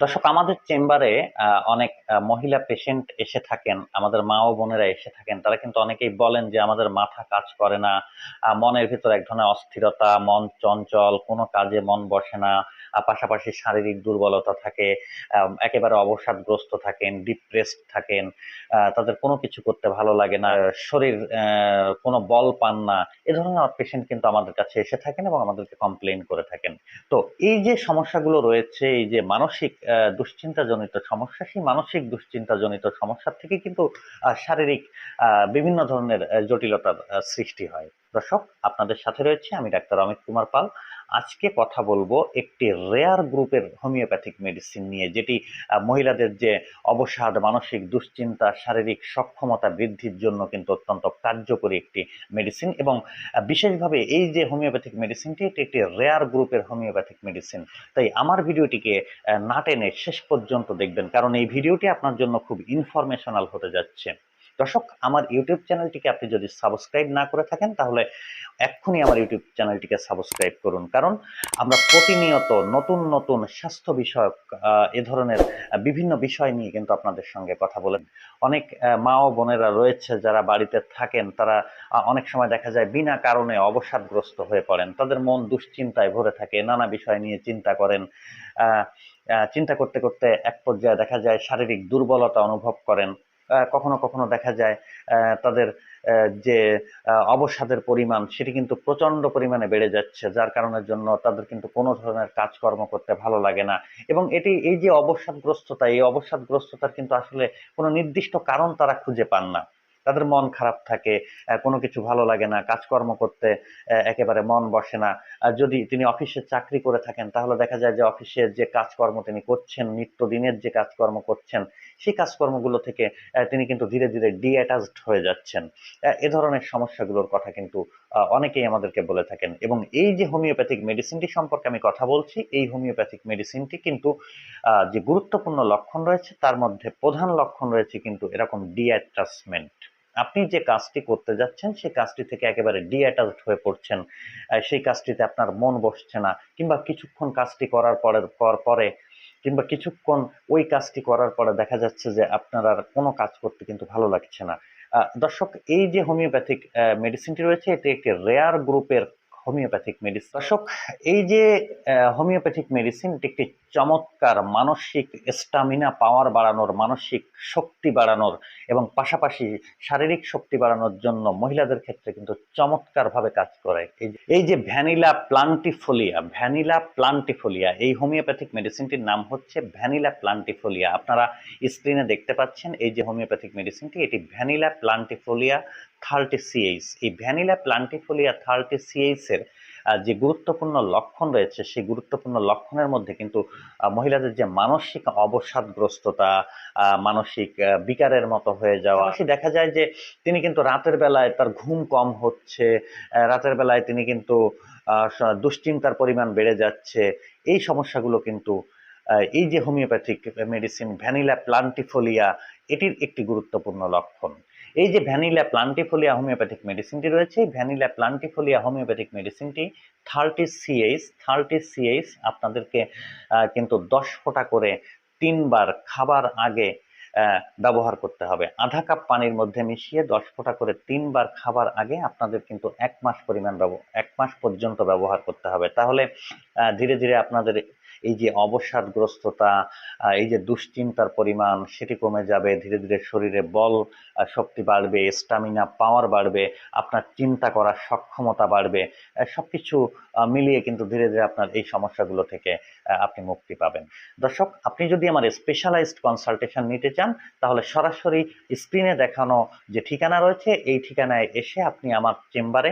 দর্শক, আমাদের চেম্বারে অনেক মহিলা পেশেন্ট এসে থাকেন, আমাদের মা ও বোনেরা এসে থাকেন। তারা কিন্তু অনেকেই বলেন যে, আমাদের মাথা কাজ করে না মনের ভিতর এক ধরনের অস্থিরতা, মন চঞ্চল, কোনো কাজে মন বসে না। পাশাপাশি শারীরিক দুর্বলতা থাকে একেবারে অবসাদগ্রস্ত থাকেন ডিপ্রেসড থাকেন তাদের কোনো কিছু করতে ভালো লাগে না, শরীর কোনো বল পান না, এ ধরনের পেশেন্ট কিন্তু আমাদের কাছে এসে থাকেন এবং আমাদেরকে কমপ্লেন করে থাকেন। তো এই যে সমস্যাগুলো রয়েছে, এই যে মানসিক দুশ্চিন্তাজনিত সমস্যা, সেই মানসিক দুশ্চিন্তাজনিত সমস্যা থেকে কিন্তু শারীরিক বিভিন্ন ধরনের জটিলতার সৃষ্টি হয়। দর্শক, আপনাদের সাথে রয়েছে আমি ডাক্তার অমিত কুমার পাল। আজকে কথা বলব একটি রেয়ার গ্রুপের হোমিওপ্যাথিক মেডিসিন নিয়ে, যেটি মহিলাদের যে অবসাদ, মানসিক দুশ্চিন্তা, শারীরিক সক্ষমতা বৃদ্ধির জন্য কিন্তু অত্যন্ত কার্যকরী একটি মেডিসিন এবং বিশেষভাবে এই যে হোমিওপ্যাথিক মেডিসিনটি এটি একটি রেয়ার গ্রুপের হোমিওপ্যাথিক মেডিসিন তাই আমার ভিডিওটিকে না টেনে শেষ পর্যন্ত দেখবেন, কারণ এই ভিডিওটি আপনার জন্য খুব ইনফরমেশনাল হতে যাচ্ছে। দর্শক, আমার ইউটিউব চ্যানেলটিকে আপনি যদি সাবস্ক্রাইব না করে থাকেন, তাহলে এক্ষুনি আমার ইউটিউব চ্যানেলটিকে সাবস্ক্রাইব করুন। কারণ আমরা প্রতিনিয়ত নতুন নতুন স্বাস্থ্য বিষয়ক এ ধরনের বিভিন্ন বিষয় নিয়ে কিন্তু আপনাদের সঙ্গে কথা বলেন অনেক মা ও বোনেরা রয়েছে যারা বাড়িতে থাকেন, তারা অনেক সময় দেখা যায় বিনা কারণে অবসাদগ্রস্ত হয়ে পড়েন। তাদের মন দুশ্চিন্তায় ভরে থাকে, নানা বিষয় নিয়ে চিন্তা করেন চিন্তা করতে করতে এক পর্যায়ে দেখা যায় শারীরিক দুর্বলতা অনুভব করেন। কখনো কখনো দেখা যায় তাদের যে অবসাদের পরিমাণ সেটি কিন্তু প্রচণ্ড পরিমাণে বেড়ে যাচ্ছে, যার কারণের জন্য তাদের কিন্তু কোনো ধরনের কাজকর্ম করতে ভালো লাগে না। এবং এটি, এই যে অবসাদগ্রস্ততা, এই অবসাদগ্রস্ততার কিন্তু আসলে কোনো নির্দিষ্ট কারণ তারা খুঁজে পান না। তাদের মন খারাপ থাকে কোনো কিছু ভালো লাগে না, কাজকর্ম করতে একেবারে মন বসে না। যদি তিনি অফিসে চাকরি করে থাকেন, তাহলে দেখা যায় যে অফিসে যে কাজকর্ম তিনি করছেন, নিত্যদিনের যে কাজকর্ম করছেন, সেই কাজকর্মগুলো থেকে তিনি কিন্তু ধীরে ধীরে ডিঅ্যাটাচড হয়ে যাচ্ছেন। এ ধরনের সমস্যাগুলোর কথা কিন্তু অনেকেই আমাদেরকে বলে থাকেন। এবং এই যে হোমিওপ্যাথিক মেডিসিনটি সম্পর্কে আমি কথা বলছি, এই হোমিওপ্যাথিক মেডিসিনটি কিন্তু যে গুরুত্বপূর্ণ লক্ষণ রয়েছে, তার মধ্যে প্রধান লক্ষণ রয়েছে কিন্তু এরকম ডিঅ্যাটাচমেন্ট আপনি যে কাজটি করতে যাচ্ছেন, সেই কাজটি থেকে একেবারে ডিঅ্যাটাচড হয়ে পড়ছেন। সেই কাজটিতে আপনার মন বসছে না, কিংবা কিছুক্ষণ কাজটি করার পরের, পর পরে, কিংবা কিছুক্ষণ ওই কাজটি করার পরে দেখা যাচ্ছে যে আপনার আর কোনো কাজ করতে কিন্তু ভালো লাগছে না। দর্শক, এই যে হোমিওপ্যাথিক মেডিসিনটি রয়েছে, এটি একটি রেয়ার গ্রুপের হোমিওপ্যাথিক মেডিসিন দর্শক, এই যে হোমিওপ্যাথিক মেডিসিন এটি একটি চমৎকার মানসিক স্টামিনা পাওয়ার বাড়ানোর, মানসিক শক্তি বাড়ানোর এবং পাশাপাশি শারীরিক শক্তি বাড়ানোর জন্য মহিলাদের ক্ষেত্রে কিন্তু চমৎকারভাবে কাজ করে। এই যে- ভ্যানিলা প্লান্টিফোলিয়া ভ্যানিলা প্লান্টিফোলিয়া, এই হোমিওপ্যাথিক মেডিসিনটির নাম হচ্ছে ভ্যানিলা প্লান্টিফোলিয়া। আপনারা স্ক্রিনে দেখতে পাচ্ছেন এই যে হোমিওপ্যাথিক মেডিসিনটি, এটি ভ্যানিলা প্লান্টিফোলিয়া থার্টি সিএইচ এই ভ্যানিলা প্লান্টিফোলিয়া থার্টি সিএইচ এর যে গুরুত্বপূর্ণ লক্ষণ রয়েছে সেই গুরুত্বপূর্ণ লক্ষণের মধ্যে কিন্তু মহিলাদের যে মানসিক অবসাদগ্রস্ততা মানসিক বিকারের মতো হয়ে যাওয়া দেখা যায় যে তিনি কিন্তু রাতের বেলায় তার ঘুম কম হচ্ছে রাতের বেলায় তিনি কিন্তু দুশ্চিন্তার পরিমাণ বেড়ে যাচ্ছে। এই সমস্যাগুলো কিন্তু এই যে হোমিওপ্যাথিক মেডিসিন ভ্যানিলা প্লান্টিফোলিয়া এটির একটি গুরুত্বপূর্ণ লক্ষণ। এই যে ভ্যানিলা প্লান্টিফোলিয়া হোমিওপ্যাথিক মেডিসিনটি রয়েছে, এই ভ্যানিলা প্লান্টিফোলিয়া হোমিওপ্যাথিক মেডিসিনটি থার্টি সিএইচ থার্টি সিএইচ আপনাদেরকে কিন্তু দশ ফোঁটা করে তিনবার খাবার আগে ব্যবহার করতে হবে। আধা কাপ পানির মধ্যে মিশিয়ে দশ ফোঁটা করে তিনবার খাবার আগে আপনাদের কিন্তু এক মাস পরিমাণ এক মাস পর্যন্ত ব্যবহার করতে হবে। তাহলে ধীরে ধীরে আপনাদের এই যে অবসাদগ্রস্ততা এই যে দুশ্চিন্তার পরিমাণ, সেটি কমে যাবে, ধীরে ধীরে শরীরে বল শক্তি বাড়বে স্টামিনা পাওয়ার বাড়বে, আপনার চিন্তা করার সক্ষমতা বাড়বে সব কিছু মিলিয়ে কিন্তু ধীরে ধীরে আপনার এই সমস্যাগুলো থেকে আপনি মুক্তি পাবেন। দর্শক, আপনি যদি আমার স্পেশালাইজড কনসালটেশন নিতে চান, তাহলে সরাসরি স্ক্রিনে দেখানো যে ঠিকানা রয়েছে, এই ঠিকানায় এসে আপনি আমার চেম্বারে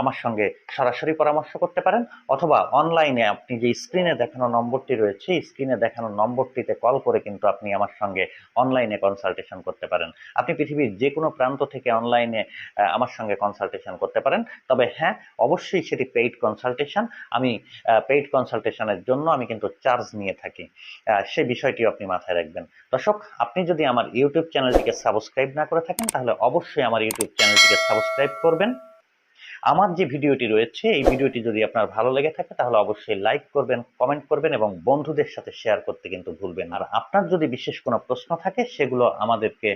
আমার সঙ্গে সরাসরি পরামর্শ করতে পারেন, অথবা অনলাইনে আপনি যে স্ক্রিনে দেখানো নম্বরটি রয়েছে, স্ক্রিনে দেখানো নম্বরটিতে কল করে কিন্তু আপনি আমার সঙ্গে অনলাইনে কনসালটেশন করতে পারেন। আপনি পৃথিবীর যে কোনো প্রান্ত থেকে অনলাইনে আমার সঙ্গে কনসালটেশন করতে পারেন। তবে হ্যাঁ অবশ্যই সেটি পেইড কনসালটেশন আমি পেইড কনসালটেশনের জন্য আমি কিন্তু চার্জ নিয়ে থাকি। সে বিষয়টি আপনি মাথায় রাখবেন। দর্শক, আপনি যদি আমার ইউটিউব চ্যানেলটিকে সাবস্ক্রাইব না করে থাকেন, তাহলে অবশ্যই আমার ইউটিউব চ্যানেলটিকে সাবস্ক্রাইব করবেন। আমার যে ভিডিওটি রয়েছে, এই ভিডিওটি যদি আপনার ভালো লেগে থাকে, তাহলে অবশ্যই লাইক করবেন কমেন্ট করবেন এবং বন্ধুদের সাথে শেয়ার করতে কিন্তু ভুলবেন আর আপনার যদি বিশেষ কোনো প্রশ্ন থাকে, সেগুলো আমাদেরকে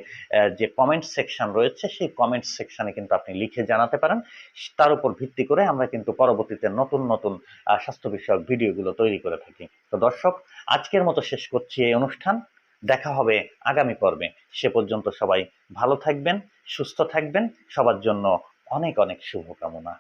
যে কমেন্ট সেকশন রয়েছে, সেই কমেন্ট সেকশনে কিন্তু আপনি লিখে জানাতে পারেন। তার উপর ভিত্তি করে আমরা কিন্তু পরবর্তীতে নতুন নতুন স্বাস্থ্য বিষয়ক ভিডিওগুলো তৈরি করে থাকি। তো দর্শক, আজকের মতো শেষ করছি এই অনুষ্ঠান। দেখা হবে আগামী পর্বে। সে পর্যন্ত সবাই ভালো থাকবেন, সুস্থ থাকবেন। সবার জন্য অনেক অনেক শুভকামনা।